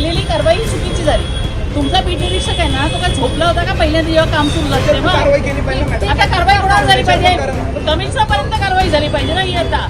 केलेली कारवाई चुकीची झाली. तुमचा पीटी निरीक्षक आहे ना तो काय झोपला होता का पहिल्यांदा जेव्हा काम सुरू झालं. आता कारवाई होणार झाली पाहिजे. कमिशनर पर्यंत कारवाई झाली पाहिजे ना ही आता.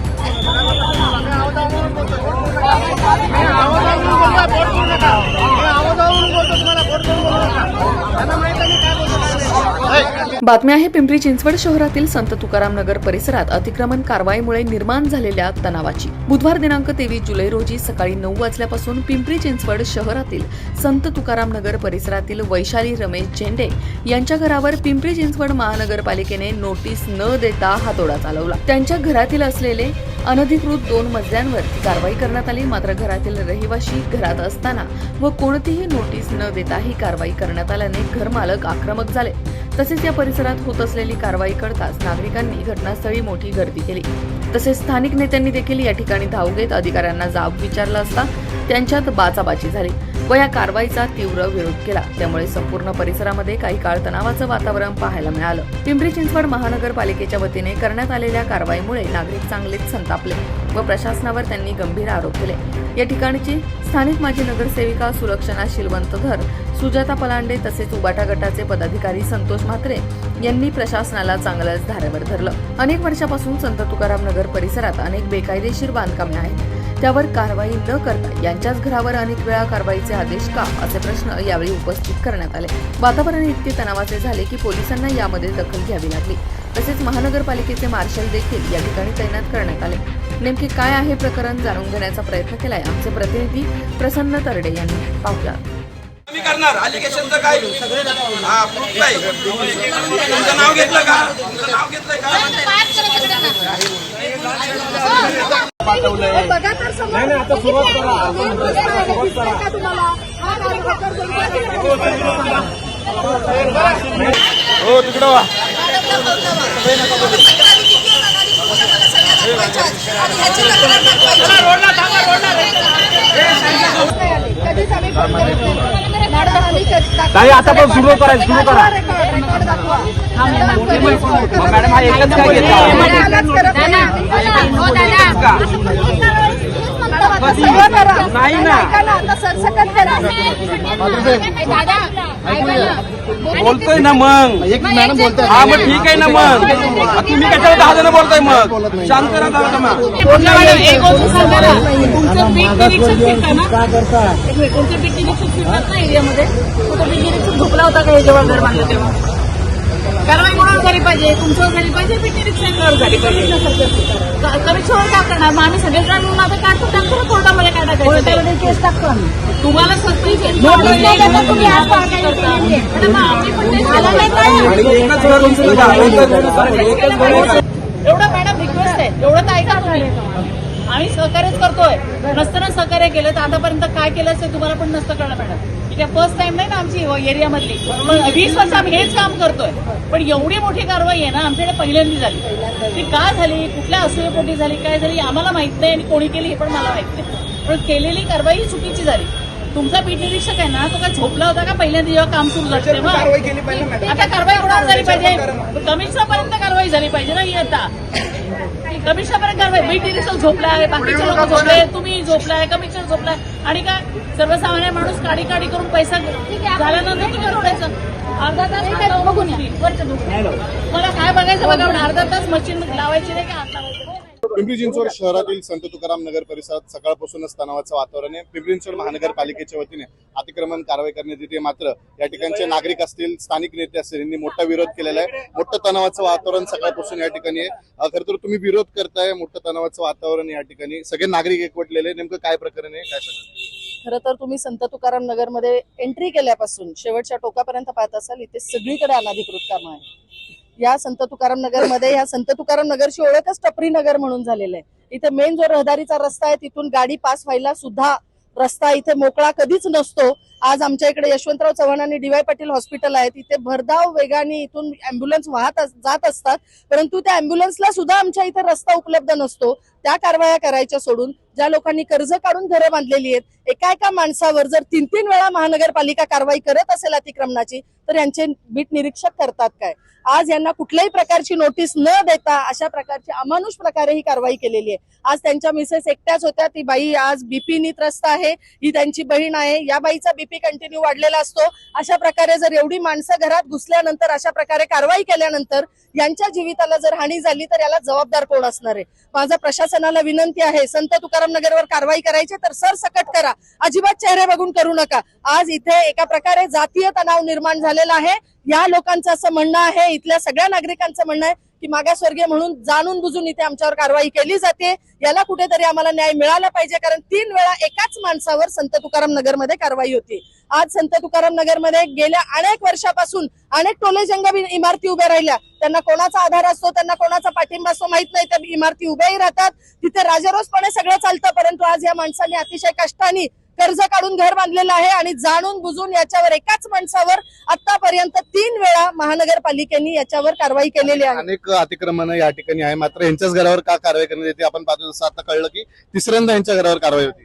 बातमी आहे पिंपरी चिंचवड शहरातील संत तुकाराम नगर परिसरात अतिक्रमण कारवाईमुळे निर्माण झालेल्या तणावाची. बुधवार दिनांक तेवीस जुलै रोजी सकाळी नऊ वाजल्यापासून पिंपरी चिंचवड शहरातील संत तुकाराम नगर परिसरातील वैशाली रमेश झेंडे यांच्या घरावर पिंपरी चिंचवड महानगरपालिकेने नोटीस न देता हातोडा चालवला. त्यांच्या घरातील असलेले अनधिकृत दोन मजल्यांवर कारवाई करण्यात आली. मात्र घरातील रहिवाशी घरात असताना व कोणतीही नोटीस न देता ही कारवाई करण्यात आल्याने घरमालक आक्रमक झाले. तसेच या परिसरात होत असलेली कारवाई करताच नागरिकांनी घटनास्थळी मोठी गर्दी केली. तसेच स्थानिक नेत्यांनी देखील या ठिकाणी धाव घेत अधिकाऱ्यांना जाब विचारला असता त्यांच्यात बाचाबाची झाली व या कारवाईचा तीव्र विरोध केला. त्यामुळे संपूर्ण परिसरामध्ये काही काळ तणावाचं वातावरण पाहायला मिळालं. पिंपरी चिंचवड महानगरपालिकेच्या वतीने करण्यात आलेल्या कारवाईमुळे नागरिक चांगलेच संतापले व प्रशासनावर त्यांनी गंभीर आरोप केले. या ठिकाणची स्थानिक माजी नगरसेविका सुलक्षणा शिलवंतधर सुजाता पलांडे तसेच उबाटा गटाचे पदाधिकारी संतोष म्हात्रे यांनी प्रशासनाला चांगलंच धारेवर धरलं. अनेक वर्षापासून संत तुकाराम नगर परिसरात अनेक बेकायदेशीर बांधकामे आहेत. त्यावर कारवाई न करता यांच्याच घरावर अनेक वेळा कारवाईचे आदेश का असे प्रश्न यावेळी उपस्थित करण्यात आले. वातावरण इतके तणावाचे झाले की पोलिसांना यामध्ये दखल घ्यावी लागली. तसेच महानगरपालिकेचे मार्शल देखील या ठिकाणी तैनात करण्यात आले. नेमके काय आहे प्रकरण जाणून घेण्याचा प्रयत्न केलाय आमचे प्रतिनिधी प्रसन्न तरडे यांनी. पाहुया. करणार. अलिगेशनचं काय? हा प्रूफ काय तुमचं नाव घेतलं का? तुमचं नाव घेतलंय का? बघा तर समोर. आता सुरुवात करा. तुम्हाला? कार्यकर्ता हो तिकडं वा कधीच आम्ही मॅडम आम्ही ताई, आता पण सुरू करायचं, सुरू करा. मॅडम हा एकच काय घेतला नाही ना. बोलतोय ना मग. हा मग ठीक आहे ना मग. तुम्ही? कशाला दहा जण बोलताय मग? शांत. एक सांगा ना. तुमचं पीठ निरीक्षक एक फिरतात ना एरियामध्ये. तो निरीक्षक झोपला होता का हे जेव्हा घर बांधलं तेव्हा? झाली पाहिजे तुमच्यावर झाली पाहिजे पीठ निरीक्षकावर झाली पाहिजे कमिशनवर का करणार मग आम्ही सगळे जण आता काढतो ना कोर्टामध्ये काय टाकायचं केस टाकतो आम्ही तुम्हाला सक्ती तुम्ही आज कारवाई केली आहे. पण मग आम्ही पण ते झालं नाही काय? आणि एकच घर उचललं का? एकच घर- एकच घर एवढं मॅडम रिक्वेस्ट आहे एवढं तर ऐका तुम्ही. आम्ही सहकार्यच करतोय. नसताना सहकार्य केलं तर आतापर्यंत काय केलं असेल तुम्हाला पण नसतं कळलं मॅडम. ठीक आहे फर्स्ट टाइम नाही ना आमची एरियामधली. पण वीस वर्ष आम्ही हेच काम करतोय. पण एवढी मोठी कारवाई आहे ना आमच्याकडे पहिल्यांदी झाली. ती का झाली? कुठल्या असूयपोटी झाली? काय झाली? आम्हाला माहीत नाही आणि कोणी केली हे पण मला माहीत नाही. पण केलेली कारवाई ही चुकीची झाली. तुमचा पीठ निरीक्षक आहे ना तो काय झोपला होता का पहिल्यांदा जेव्हा काम सुरू झालं तेव्हा? आता कारवाई होणार झाली पाहिजे. कमिशनर पर्यंत कारवाई झाली पाहिजे ना ही आता. कमिशनर पर्यंत कारवाई बीट डिरेक्शन झोपलाय बाकीचे लोक झोपले तुम्ही झोपलाय कमिशनर झोपलाय. आणि काय? सर्वसामान्य माणूस काडी काडी करून पैसा झाल्यानंतर तुम्ही रोडायचं अर्धा तास बघून. मला काय बघायचं बघा अर्धा तास मशीन लावायची नाही की हात पिंपरी चिंचवड शहरातील संत तुकाराम नगर परिसरात सकाळपासूनच तणावाचं वातावरण आहे. पिंपरी चिंचवड महानगरपालिकेच्या वतीने अतिक्रमण कारवाई करण्यात येते. मात्र या ठिकाणचे नागरिक असतील स्थानिक नेते असतील यांनी मोठा विरोध केलेला आहे. मोठं तणावाचं वातावरण सकाळपासून या ठिकाणी आहे. खर तर तुम्ही विरोध करताय. मोठं तणावाचं वातावरण या ठिकाणी. सगळे नागरिक एकवटलेले नेमकं काय प्रकरण आहे? काय सांगा खरं तर तुम्ही संत तुकाराम नगरमध्ये एंट्री केल्यापासून शेवटच्या टोकापर्यंत पाहत असाल इथे सगळीकडे अनाधिकृत कामं आहे या संत तुकाराम नगरमध्ये या संत तुकाराम नगरची ओळखच टपरी नगर म्हणून झालेलं आहे. इथे मेन जो रहदारीचा रस्ता आहे तिथून गाडी पास व्हायला सुद्धा रस्ता इथे मोकळा कधीच नसतो. आज आमच्या इकडे यशवंतराव चव्हाण आणि डीवाय पाटील हॉस्पिटल आहे तिथे भरधाव वेगाने इथून अँब्युलन्स वाहत जात असतात. परंतु त्या अँब्युलन्सला सुद्धा आमच्या इथे रस्ता उपलब्ध नसतो. त्या कारवाया करायच्या सोडून ज्या लोकांनी कर्ज काढून घरं बांधलेली आहेत एका एका माणसावर जर तीन तीन वेळा महानगरपालिका कारवाई करत असेल अतिक्रमणाची तर यांचे बीट निरीक्षक करतात काय? आज यांना कुठल्याही प्रकारची नोटीस न देता अशा प्रकारची अमानुष प्रकारे ही कारवाई केलेली आहे. आज त्यांच्या मिसेस एकट्याच होत्या ती बाई आज बीपीनी त्रस्त आहे ही त्यांची बहीण आहे या बाईचा बीपी कंटिन्यू वाढलेला असतो. अशा प्रकारे जर एवढी माणसं घरात घुसल्यानंतर अशा प्रकारे कारवाई केल्यानंतर यांच्या जीविताला जर हानी झाली तर याला जबाबदार कोण असणार आहे? माझा प्रशासनाला विनंती आहे संत तुकाराम नगरवर कारवाई करायची तर सरसकट करा. अजिबात चेहरे बघून करू नका. आज इथे एका प्रकारे जातीय तणाव निर्माण झालेला आहे. या लोकांचं असं म्हणणं आहे इथल्या सगळ्या नागरिकांचं म्हणणं आहे की मागासवर्गीय म्हणून जाणून बुजून इथे आमच्यावर कारवाई केली जाते. याला कुठेतरी आम्हाला न्याय मिळाला पाहिजे कारण तीन वेळा एकाच माणसावर संत तुकाराम नगरमध्ये कारवाई होती. आज संत तुकाराम नगरमध्ये गेल्या अनेक वर्षापासून अनेक टोले जंगम इमारती उभ्या राहिल्या. त्यांना कोणाचा आधार असतो त्यांना कोणाचा पाठिंबा असतो माहीत नाही. त्या इमारती उभ्याही राहतात. तिथे राजरोसपणे सगळं चालतं परंतु आज या माणसांनी अतिशय कष्टाने कर्ज काढून घर बांधलेलं आहे आणि जाणून बुजून याच्यावर एकाच माणसावर आतापर्यंत तीन वेळा महानगरपालिकेने याच्यावर कारवाई केलेली आहे. अनेक अतिक्रमण या ठिकाणी आहे. मात्र यांच्याच घरावर का कारवाई करण्यात येते? आपण पाहतो जसं आता कळलं की तिसऱ्यांदा यांच्या घरावर कारवाई होती.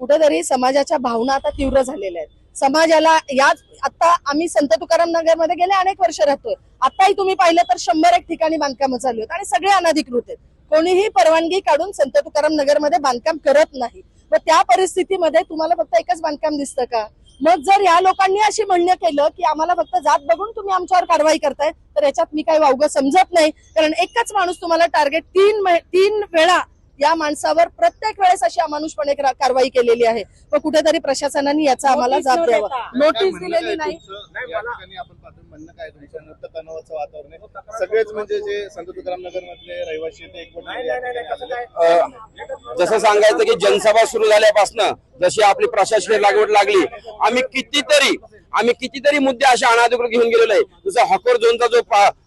कुठेतरी समाजाच्या भावना आता तीव्र झालेल्या आहेत. समाजाला याच आता आम्ही संत तुकाराम नगरमध्ये गेले अनेक वर्ष राहतोय. आताही तुम्ही पाहिलं तर शंभर एक ठिकाणी बांधकामं चालू आहेत आणि सगळे अनधिकृत आहेत. कोणीही परवानगी काढून संत तुकाराम नगरमध्ये बांधकाम करत नाही. मग त्या परिस्थितीमध्ये तुम्हाला फक्त एकच बांधकाम दिसतं का? मग जर या लोकांनी अशी म्हणणं केलं की आम्हाला फक्त जात बघून तुम्ही आमच्यावर कारवाई करताय तर याच्यात मी काही वावगं समजत नाही. कारण एकच माणूस तुम्हाला टार्गेट तीन तीन वेळा या माणसावर प्रत्येक वेळेस अशी अमानुषपणे करा- कारवाई केलेली आहे. मग कुठेतरी प्रशासनाने याचा आम्हाला जाब द्यावा. नोटीस दिलेली नाही सगळेच म्हणजे जे संत तुकाराम नगर मधले रहिवासी जसं सांगायचं की जनसभा सुरू झाल्यापासून जशी आपली प्रशासकीय लागवड लागली आम्ही कितीतरी आम्ही कितीतरी मुद्दे असे अनाधिकृत घेऊन गेलेलो आहे. जसं हॉकर झोनचा जो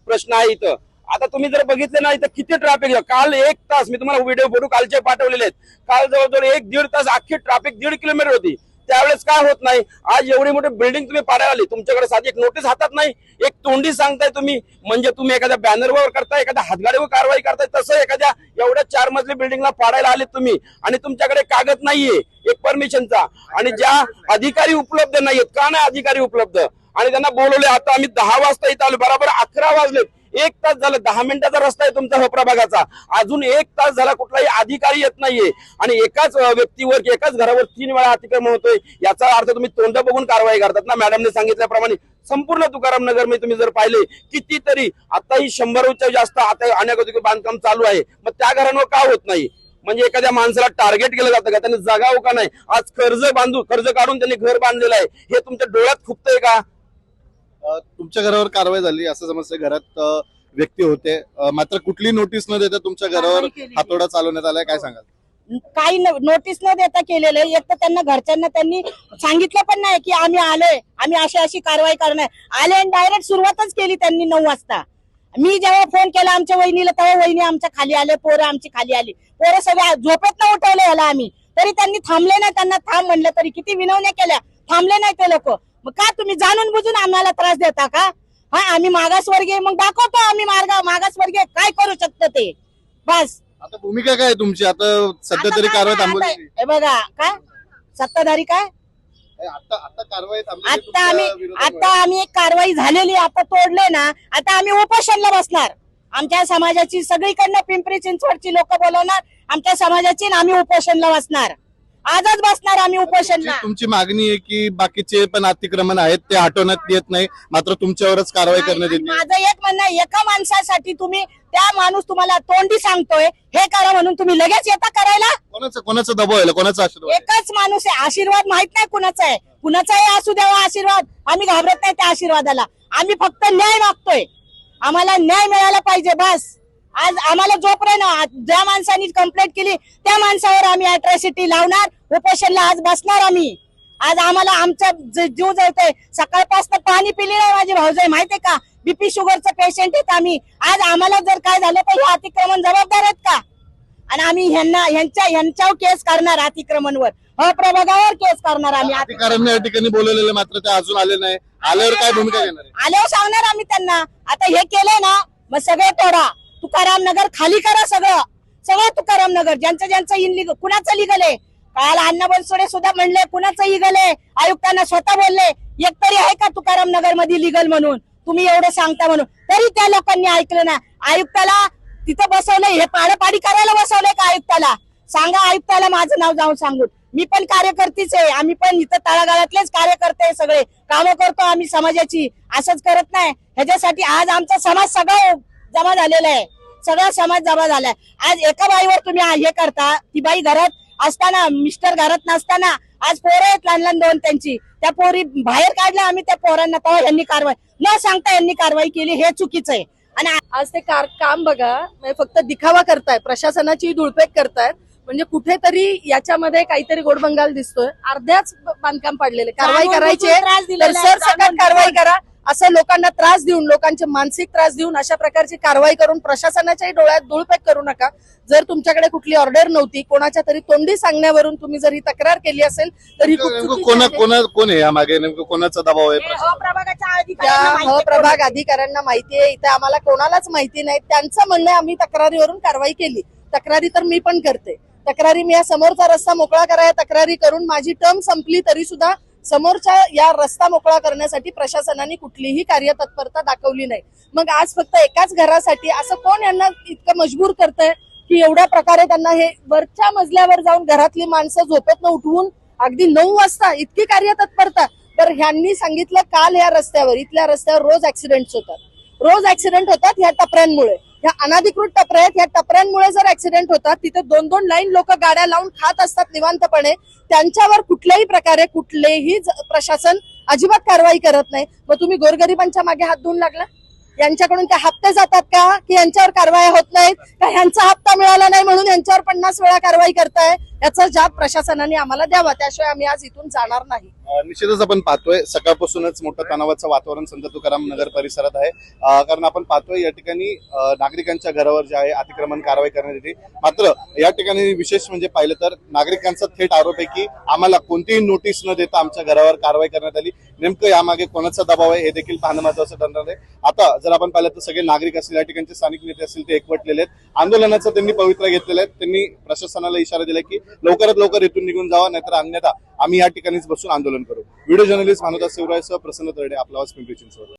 प्रश्न आहे इथं आता तुम्ही जर बघितले ना इथं किती ट्रॅफिक काल एक तास मी तुम्हाला व्हिडिओ फोटो कालचे पाठवलेले आहेत. काल जवळजवळ एक दीड तास अख्खी ट्रॅफिक दीड किलोमीटर होती. त्यावेळेस काय होत नाही आज एवढी मोठी बिल्डिंग तुम्ही पाडायला आली. तुमच्याकडे साधी एक नोटीस हातात नाही एक तोंडी सांगताय तुम्ही. म्हणजे तुम्ही एखाद्या बॅनरवर करताय एखाद्या हातगाडीवर कारवाई करताय तसं एखाद्या एवढ्या चार मजली बिल्डिंगला पाडायला आले तुम्ही. आणि तुमच्याकडे कागद नाहीये एक परमिशनचा आणि ज्या अधिकारी उपलब्ध नाहीयेत का नाही अधिकारी उपलब्ध? आणि त्यांना बोलवले आता आम्ही दहा वाजता इथं आलो बरोबर अकरा वाजलेत. एक तास झालं दहा मिनिटाचा रस्ता आहे तुमचा होपरा भागाचा. अजून एक तास झाला कुठलाही अधिकारी येत नाहीये. आणि एकाच व्यक्तीवर एकाच घरावर तीन वेळा अतिक्रमण होतोय याचा अर्थ तुम्ही तोंड बघून कारवाई करतात ना? मॅडमने सांगितल्याप्रमाणे संपूर्ण तुकाराम नगरमध्ये तुम्ही जर पाहिले कितीतरी आताही शंभरच्या जास्त आता अनेक बांधकाम चालू आहे. मग त्या घरांवर का होत नाही? म्हणजे एखाद्या माणसाला टार्गेट केलं जातं का? त्यांनी जगावं का नाही? आज कर्ज बांधू कर्ज काढून त्यांनी घर बांधलेलं आहे. हे तुमच्या डोळ्यात खुपतंय का? तुमच्या घरावर कारवाई झाली असं समजतंय घरात व्यक्ती होते. मात्र कुठली नोटीस न देता तुमच्या घरावर. हातोडा चालवण्यात आलाय काय सांगाल? काही नोटीस न देता केलेलं. एक तर त्यांना घरच्यांना त्यांनी सांगितलं पण नाही की आम्ही आलोय. आम्ही अशी अशी कारवाई करणार. आले आणि डायरेक्ट सुरुवातच केली त्यांनी नऊ वाजता. मी जेव्हा फोन केला आमच्या वहिनीला तेव्हा वहिनी आमच्या खाली आले पोरं आमची खाली आली. पोरं सगळ्या झोपेत न उठवले याला आम्ही. तरी त्यांनी थांबले नाही त्यांना थांब म्हणलं तरी. किती विनवण्या केल्या. थांबले नाही ते लोक. मग का तुम्ही जाणून बुजून आम्हाला त्रास देता का? हा आम्ही मागासवर्गीय मग दाखवतो आम्ही मार्ग मागासवर्गीय काय करू शकतो ते? बस. आता भूमिका काय आहे तुमची? आता सध्या तरी कारवाई थांबवली. हे बघा काय? सत्ताधारी काय? आता आता कारवाई थांबवली आता तुमच्या आम्ही. आता आम्ही एक कारवाई झालेली आता तोडले ना आता आम्ही उपोषणला बसणार. आमच्या समाजाची सगळीकडनं पिंपरी चिंचवडची लोक बोलवणार आमच्या समाजाची आणि आम्ही उपोषणला बसणार. आजच बसणार आम्ही उपोषणला. तुमची- मागणी आहे की बाकीचे पण अतिक्रमण आहेत ते हटवण्यात येत नाही मात्र तुमच्यावरच कारवाई करण्यात येते. माझं एक म्हणणं आहे, एका माणसासाठी तुम्ही त्या माणूस तुम्हाला तोंडी सांगतोय हे करा म्हणून तुम्ही लगेच येता करायला? कोणाचं कोणाचं दबाव आहे कोणाचा आशीर्वाद? आहे? एकच माणूस आहे आशीर्वाद माहीत नाही कुणाचा आहे. कुणाचाही असू द्यावा आशीर्वाद. आम्ही घाबरत नाही त्या आशीर्वादाला. आम्ही फक्त न्याय मागतोय. आम्हाला न्याय मिळाला पाहिजे बस. आज आम्हाला जोपर्यंत आ- ज्या माणसांनी कंप्लेंट केली त्या माणसावर आम्ही अट्रॉसिटी लावणार. उपोषणला आज बसणार आम्ही. आज आम्हाला आमचा जीव जळतोय सकाळपासून पाणी पिली नाही माझी भाऊजाई माहितीये का? बीपी शुगरचं पेशंट आहेत आम्ही. आज आम्हाला जर काय झालं तर हे अतिक्रमण जबाबदार आहेत का? आणि आम्ही ह्यांना ह्यांच्या ह्यांच्यावर केस करणार अतिक्रमणवर. अप्रभागावर केस करणार आम्ही. अधिकाऱ्यांनी या ठिकाणी बोलवलेले मात्र ते अजून आले नाही. आल्यावर काय भूमिका घेणार आहे? आल्यावर सांगणार आम्ही त्यांना. आता हे केलंय ना मग सगळे तोडा. तुकाराम नगर खाली करा सगळं. सगळं तुकाराम नगर. ज्यांचं ज्यांचं इनलिगल कुणाचं लिगल आहे? काल अण्णा बनसोडे सुद्धा म्हणले कुणाचं इगल आहे? आयुक्तांना स्वतः बोलले एक तरी आहे का तुकाराम नगरमध्ये लिगल म्हणून? तुम्ही एवढं सांगता म्हणून. तरी त्या लोकांनी ऐकलं ना आयुक्ताला तिथं बसवलंय हे पाडपाडी करायला बसवलंय का आयुक्ताला? सांगा आयुक्ताला माझं नाव जाऊन सांगून. मी पण कार्यकर्तीच आहे आम्ही पण इथं तळागाळातलेच कार्यकर्ते सगळे. कामं करतो आम्ही समाजाची असंच करत नाही. ह्याच्यासाठी आज आमचा समाज सगळा जमा झालेला आहे. सगळा समाज जमा झालाय. आज एका बाईवर तुम्ही हे करता ती बाई घरात असताना मिस्टर घरात नसताना आज पोरं आहेत लहान लहान दोन त्यांची. त्या पोरी बाहेर काढल्या आम्ही त्या पोरांना तेव्हा यांनी कारवाई न सांगता यांनी कारवाई केली हे चुकीचं आहे. आणि आज ते कार काम बघा म्हणजे फक्त दिखावा करताय प्रशासनाची धुळपेक करतायत. म्हणजे कुठेतरी याच्यामध्ये काहीतरी गोडबंगाल दिसतोय. अर्ध्याच बांधकाम पडलेले कारवाई करायची जाणून कारवाई. करा. असं लोकांना त्रास देऊन लोकांचे मानसिक त्रास देऊन अशा प्रकारची कारवाई करून प्रशासनाच्याही डोळ्यात धुळपेक करू नका. जर तुमच्याकडे कुठली ऑर्डर नव्हती कोणाच्या तरी तोंडी सांगण्यावरून तुम्ही जर ही तक्रार केली असेल तर ही कोणा आहे. कोणा कोण आहे यामागे नेमकं कोणाचा दबाव आहे हे अप्रभागाच्या त्या अधिकाऱ्यांना माहिती ह आहे. प्रभाग अधिकाऱ्यांना माहिती आहे. इथे आम्हाला कोणालाच माहिती नाही. त्यांचं म्हणणं आम्ही तक्रारीवरून कारवाई केली. तक्रारी तर मी पण करते. तक्रारी मी या समोरचा रस्ता मोकळा करा या तक्रारी करून माझी टर्म संपली तरी सुद्धा समोरच्या या रस्ता मोकळा करण्यासाठी प्रशासनाने कुठलीही कार्यतत्परता दाखवली नाही. मग आज फक्त एकाच घरासाठी असं कोण यांना इतकं मजबूर करतंय की एवढ्या प्रकारे त्यांना हे वरच्या मजल्यावर जाऊन घरातली माणसं झोपेतनं उठवून अगदी नऊ वाजता इतकी कार्यतत्परता. तर ह्यांनी सांगितलं काल या रस्त्यावर इथल्या रस्त्यावर रोज ऍक्सिडेंट होतात. रोज ऍक्सिडेंट होतात ह्या टपऱ्यांमुळे. ह्या अनाधिकृत टपऱ्या आहेत ह्या टपऱ्यांमुळे जर ऍक्सिडेंट होतात तिथे दोन दोन लाईन लोक गाड्या लावून खात असतात निवांतपणे. त्यांच्यावर कुठल्याही प्रकारे कुठलेही प्रशासन अजिबात कारवाई करत नाही. मग तुम्ही गोरगरिबांच्या मागे हात धुवून लागला? यांच्याकडून काय हप्ते जातात का? की यांच्यावर कारवाई होत नाहीत? का यांचा हप्ता मिळाला नाही म्हणून यांच्यावर पन्नास वेळा कारवाई करताय? याचा जाब प्रशासनाने आम्हाला द्यावा. त्याशिवाय आम्ही आज इथून जाणार नाही. निश्चितच आपण पाहतोय सकाळपासूनच मोठं तणावाचं वातावरण संत तुकाराम नगर परिसरात आहे. कारण आपण पाहतोय या ठिकाणी नागरिकांच्या घरावर जे आहे अतिक्रमण कारवाई करण्यात येते. मात्र या ठिकाणी विशेष म्हणजे पाहिलं तर नागरिकांचा थेट आरोप आहे की आम्हाला कोणतीही नोटीस न देता आमच्या घरावर कारवाई करण्यात आली. नेमकं यामागे कोणाचा दबाव आहे हे देखील पाहणं महत्वाचं ठरणार आहे. आता जर आपण पाहिलं तर सगळे नागरिक असतील या ठिकाणचे स्थानिक नेते असतील ते एकवटलेले आहेत. आंदोलनाचा त्यांनी पवित्रा घेतलेला आहे. त्यांनी प्रशासनाला इशारा दिला की लवकरात लवकर इथून निघून जावा नाहीतर अन्यथा आम्ही या ठिकाणीच बसून आंदोलन करू. व्हिडिओ जर्नलिस्ट भानुदास शिवरायसह प्रसन्न तरडे आपला आवाज पिंपरी चिंचवड.